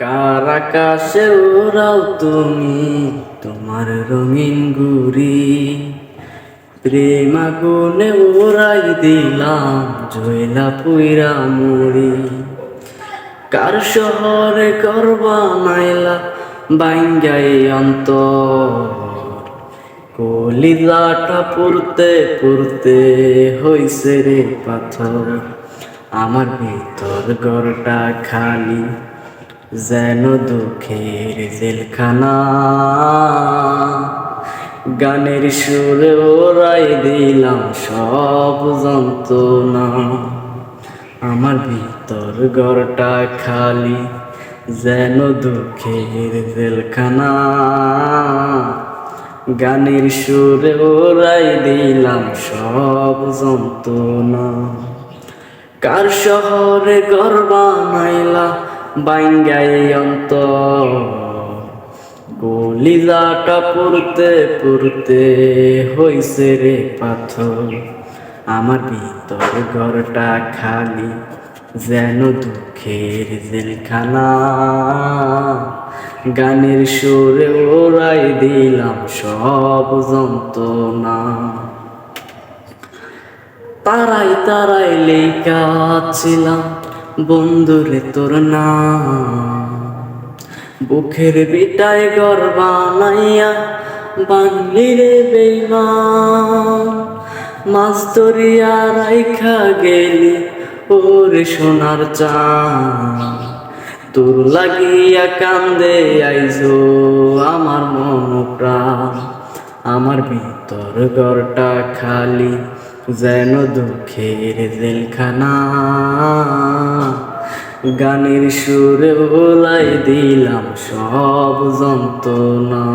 কার আকাশে ওরাও তুমি? তোমার রঙিন গুরি প্রেম আগুনে ওরাই দিলাম, জয়লা পুইরা মুড়ি। কার শহরে করবা নাইলা বাইঙ্গাই অন্তর। কলিজাটা পুরতে পুরতে হইছে রে পাথর। আমার ভিতর গড়টা খালি। যেন দুঃখের জেলখানা। গানের সুরে ওরাই দিলাম সব যন্ত্রণা। আমার ভিতর গড়টা খালি যেন দুঃখের জেলখানা। গানের সুরে ওরাই দিলাম সব যন্ত্রণা। কার শহরে গর্বা নাইলা বাইঙ্গাই অন্ত কলিজাটা পুরতে পুরতে হইছে রে পাথর। আমার ভিতর ঘরটা খালি, যেন দুঃখের জেলখানা। গানের সুরে ওরাই দিলাম সব যন্ত্রণা। তারাই তারাই লেখা ছিলাম বন্ধুরে তোর না বুকের বিটায় গর বানাইয়া বাংলি রে বেইমান। মাছ ধরিয়া রাইখা গেলি ওরে সোনার চান তোর লাগিয়া কান্দে আইজো আমার মন প্রাণ আমার ভিতর ঘরটা খালি যেন দুঃখের জেলখানা। গানের সুরে ওলাই দিলাম সব যন্ত্রণা।